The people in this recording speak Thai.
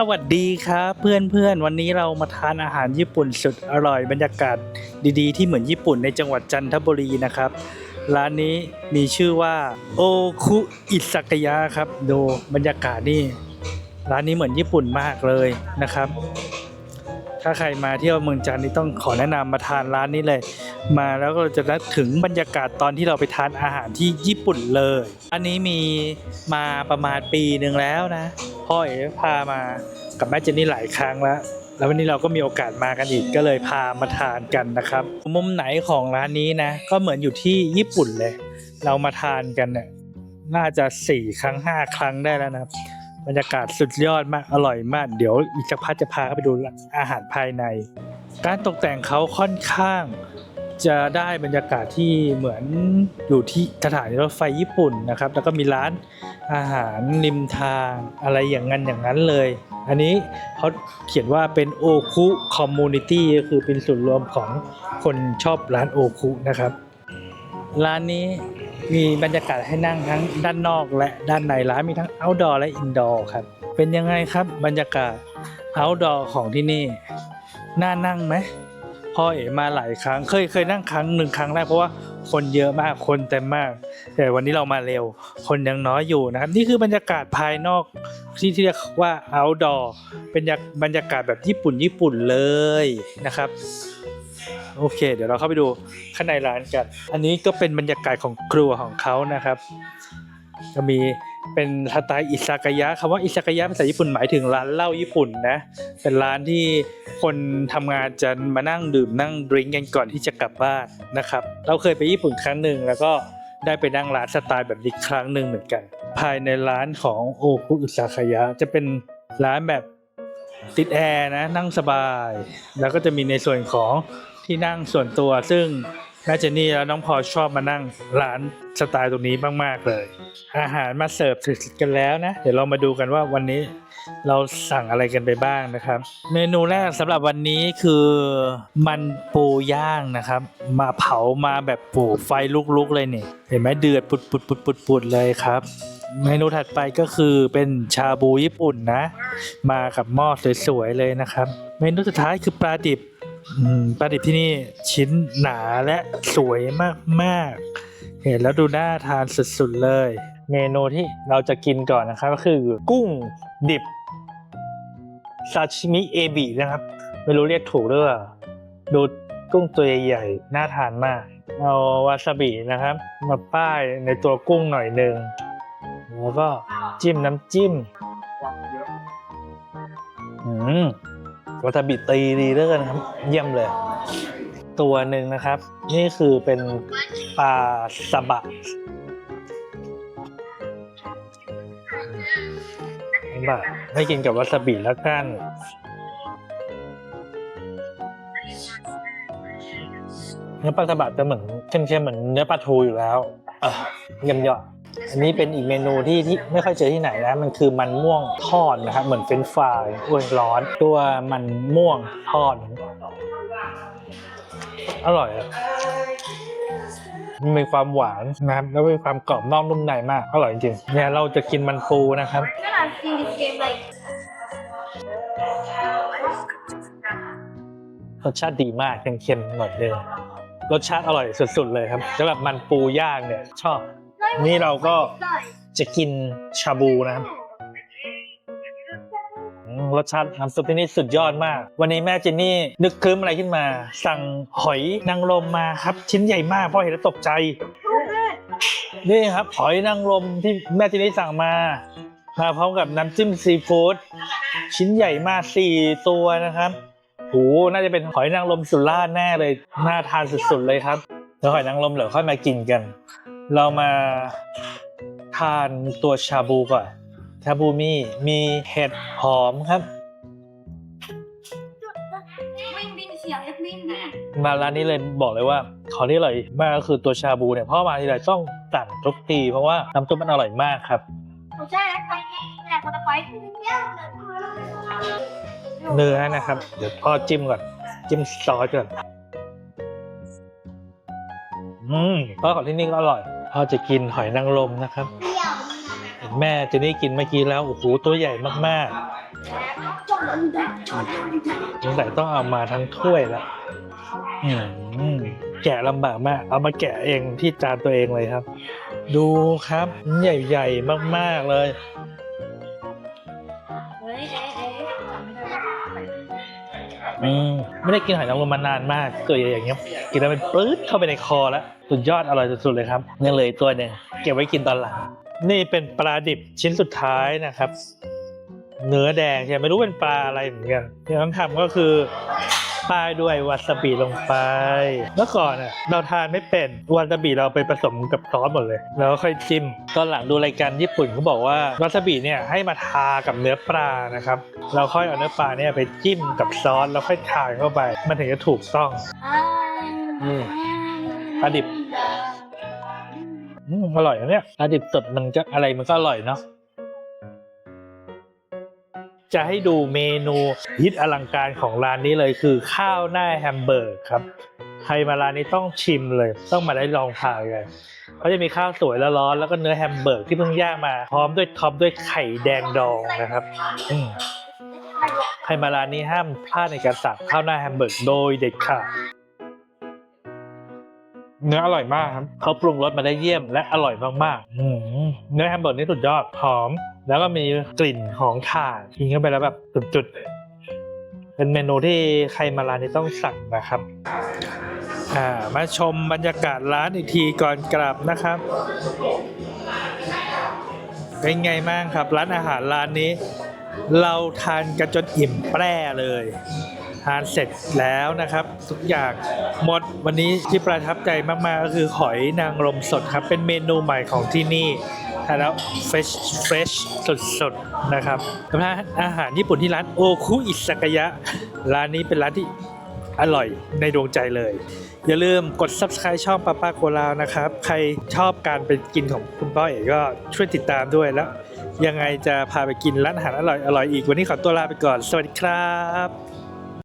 สวัสดีครับเพื่อนๆ วันนี้เรามาทานอาหารญี่ปุ่นสุดอร่อยบรรยากาศดีๆ ที่เหมือนญี่ปุ่นในจังหวัดจันทบุรีนะครับ ร้านนี้มีชื่อว่าโอคุอิซากยะครับดูบรรยากาศนี่ร้านนี้เหมือนญี่ปุ่นมากเลยนะครับ ถ้าใครมาเที่ยวเมืองจันนี่ต้องขอแนะนำมาทานร้านนี้เลย มาแล้วก็จะนึกถึงบรรยากาศตอนที่เราไปทานอาหารที่ญี่ปุ่นเลย อันนี้มีมาประมาณปีหนึ่งแล้วนะ พ่อเอ๋พามากับแม่เจนนี่หลายครั้งแล้วแล้ววันนี้เราก็มีโอกาสมากันอีกก็เลยพามาทานกันนะครับ มุมไหนของร้านนี้นะก็เหมือนอยู่ที่ญี่ปุ่นเลย เรามาทานกันเนี่ยน่าจะสี่ครั้งห้าครั้งได้แล้วนะบรรยากาศสุดยอดมากอร่อยมาก เดี๋ยวอีกสักพักจะพาไปดูอาหารภายใน การตกแต่งเขาค่อนข้าง จะได้บรรยากาศที่เหมือนอยู่ที่สถานีรถไฟญี่ปุ่นนะครับ แล้วก็มีร้านอาหารริมทางอะไรอย่างนั้นอย่างนั้นเลย อันนี้เขาเขียนว่าเป็นโอคุคอมมูนิตี้ก็คือเป็นส่วนรวมของคนชอบร้านโอคุนะครับ ร้านนี้มีบรรยากาศให้นั่งทั้งด้านนอกและด้านในร้านมีทั้ง outdoor และ indoor ครับ เป็นยังไงครับบรรยากาศ outdoor ของที่นี่ น่านั่งไหม พ่อเอ๋มาหลายครั้ง เคยเคยนั่งครั้งหนึ่งครั้งแรกเพราะว่าคนเยอะมากคนเต็มมาก แต่วันนี้เรามาเร็ว คนยังน้อยอยู่นะครับ นี่คือบรรยากาศภายนอกที่ที่เรียกว่า outdoor เป็นบรรยากาศแบบญี่ปุ่นญี่ปุ่นเลยนะครับโอเค เดี๋ยวเราเข้าไปดูข้างในร้านกัน อันนี้ก็เป็นบรรยากาศของครัวของเขานะครับ จะมี เป็นสไตล์อิซากายะคำว่าอิซากายะภาษาญี่ปุ่นหมายถึงร้านเหล้าญี่ปุ่นนะเป็นร้านที่คนทำงานจะมานั่งดื่มนั่งดริงก์กันก่อนที่จะกลับบ้านนะครับ เราเคยไปญี่ปุ่นครั้งหนึ่งแล้วก็ได้ไปนั่งร้านสไตล์แบบนี้ครั้งหนึ่งเหมือนกัน ภายในร้านของโอคุอิซากายะจะเป็นร้านแบบติดแอร์นะนั่งสบาย แล้วก็จะมีในส่วนของที่นั่งส่วนตัวซึ่ง แม่เจนนี่และน้องพอชอบมานั่งร้านสไตล์ตรงนี้มากๆเลย อาหารมาเสิร์ฟเสร็จกันแล้วนะ เดี๋ยวเรามาดูกันว่าวันนี้เราสั่งอะไรกันไปบ้างนะครับ เมนูแรกสำหรับวันนี้คือมันปูย่างนะครับ มาเผามาแบบปูไฟลุกๆเลยเนี่ยเห็นไหมเดือดปุดๆๆๆเลยครับ เมนูถัดไปก็คือเป็นชาบูญี่ปุ่นนะ มากับหม้อสวยๆเลยนะครับ เมนูสุดท้ายคือปลาดิบ ปลาดิบที่นี่ชิ้นหนาและสวยมากๆ เห็นแล้วดูน่าทานสุดๆเลย เมนูที่เราจะกินก่อนนะครับก็คือกุ้งดิบซาชิมิเอบินะครับ ไม่รู้เรียกถูกหรือเปล่าดูกุ้งตัวใหญ่ๆน่าทานมาก เอาวาซาบินะครับ มาป้ายในตัวกุ้งหน่อยหนึ่งแล้วก็จิ้มน้ำจิ้มอืม วาซาบิตีดีเลือเกินครับ เยี่ยมเลย ตัวหนึ่งนะครับ นี่คือเป็นปลาสบะบะให้กินกับวาซาบิแล้วกันเนื้อปลาสบะจะเหมือนเค็มๆเหมือนเนื้อปลาทูอยู่แล้ว เอะเยี่ยมยอด อันนี้เป็นอีกเมนูที่ที่ไม่ค่อยเจอที่ไหนนะ มันคือมันม่วงทอดนะครับ เหมือนเฟรนช์ฟรายอ้วนร้อน ตัวมันม่วงทอด อร่อยอะมันมีความหวานนะครับ แล้วมีความกรอบนอกนุ่มในมาก อร่อยจริงๆเนี่ยเราจะกินมันปูนะครับ And I've seen this game like รสชาติดีมากเค็มๆหน่อยนึงรสชาติอร่อยสุดๆเลยครับสำหรับมันปูย่างเนี่ยชอบ นี่เราก็จะกินชาบูนะครับอืมรสชาติน้ำซุปที่นี่สุดยอดมาก วันนี้แม่เจนนี่นึกครึ้มอะไรขึ้นมา สั่งหอยนางรมมาครับ ชิ้นใหญ่มากพ่อเห็นแล้วตกใจ นี่ครับ หอยนางรมที่แม่เจนนี่สั่งมามาพร้อมกับน้ำจิ้มซีฟู้ดชิ้นใหญ่มากสี่ตัวนะครับโหน่าจะเป็นหอยนางรมสุราษฎร์แน่เลยน่าทานสุดๆเลยครับแล้วหอยนางรมเดี๋ยวค่อยมากินกัน เรามาทานตัวชาบูก่อน ชาบูมีมีเห็ดหอมครับวิ่งวิ่งเสียงเอ็กวิ่งนะมาร้านนี้เลยบอกเลยว่าของที่อร่อยมากก็คือตัวชาบูเนี่ยเพราะมาทีไรต้องสั่งทุกทีเพราะว่าน้ำซุปมันอร่อยมากครับผมใช่แล้วไปแหละคนละไปเนื้อนะครับ เดี๋ยวพ่อจิ้มก่อน จิ้มซอสก่อนอืมเพราะของที่นี่ก็อร่อย พ่อจะกินหอยนางรมนะครับเห็นแม่เจนี่กินเมื่อกี้แล้วโอ้โหตัวใหญ่มากๆสงสัยต้องเอามาทั้งถ้วยละแกะลำบากมาก เอามาแกะเองที่จานตัวเองเลยครับ ดูครับ ใหญ่ๆมากๆเลย มไม่ได้กินหอยนางรมมานานมากตัวใหญ่อย่างเงี้ยกินแล้วมันปลื้ดเข้าไปในคอแล้วสุดยอดอร่อยสุดๆเลยครับยังเหลยตัวหนึ่งเก็บไว้กินตอนหลัง นี่เป็นปลาดิบชิ้นสุดท้ายนะครับ เนื้อแดงใช่ไหมไม่รู้เป็นปลาอะไรเหมือนกันที่ต้องทำก็คือ ป้ายด้วยวาซาบิลงไป เมื่อก่อนอะเราทานไม่เป็นวาซาบิเราไปผสมกับซอสหมดเลย แล้วค่อยจิ้มตอนหลังดูรายการญี่ปุ่นเขาบอกว่าวาซาบิเนี่ยให้มาทากับเนื้อปลานะครับ เราค่อยเอาเนื้อปลาเนี่ยไปจิ้มกับซอสแล้วค่อยทานเข้าไป มันถึงจะถูกต้องอืมปลาดิบอืมอร่อยนะเนี่ยปลาดิบสดมันก็อะไรมันก็อร่อยเนาะ จะให้ดูเมนูฮิตอลังการของร้านนี้เลยคือข้าวหน้าแฮมเบอร์กครับ ใครมาร้านนี้ต้องชิมเลย ต้องมาได้ลองทานเลยเขาจะมีข้าวสวยแล้วร้อนแล้วก็เนื้อแฮมเบอร์กที่เพิ่งย่างมา พร้อมด้วยท็อปด้วยไข่แดงดองนะครับอืมใครมาร้านนี้ห้ามพลาดในการสั่งข้าวหน้าแฮมเบอร์กโดยเด็ดขาด เนื้ออร่อยมากครับเขาปรุงรสมาได้เยี่ยมและอร่อยมากๆอืมเนื้อแฮมเบอร์กนี่สุดยอดหอม แล้วก็มีกลิ่นของถ่านกินเข้าไปแล้วแบบจุดๆ เป็นเมนูที่ใครมาร้านนี้ต้องสั่งนะครับอ่ามาชมบรรยากาศร้านอีกทีก่อนกลับนะครับ เป็นไงบ้างครับ ร้านอาหารร้านนี้ เราทานกันจนอิ่มแปร่เลย ทานเสร็จแล้วนะครับ ทุกอย่างหมดวันนี้ที่ประทับใจมากๆ ก็คือหอยนางรมสดครับ เป็นเมนูใหม่ของที่นี่ทานแล้วเฟรชเฟรชสดๆนะครับร้านอาหารญี่ปุ่นที่ร้านโอคุอิซากยะ ร้านนี้เป็นร้านที่อร่อยในดวงใจเลย อย่าลืมกด subscribe ช่องป้าป้าโกลาวนะครับ ใครชอบการไปกินของคุณป้าเอกก็ช่วยติดตามด้วยแล้ว ยังไงจะพาไปกินร้านอาหารอร่อยๆอีก วันนี้ขอตัวลาไปก่อน สวัสดีครับ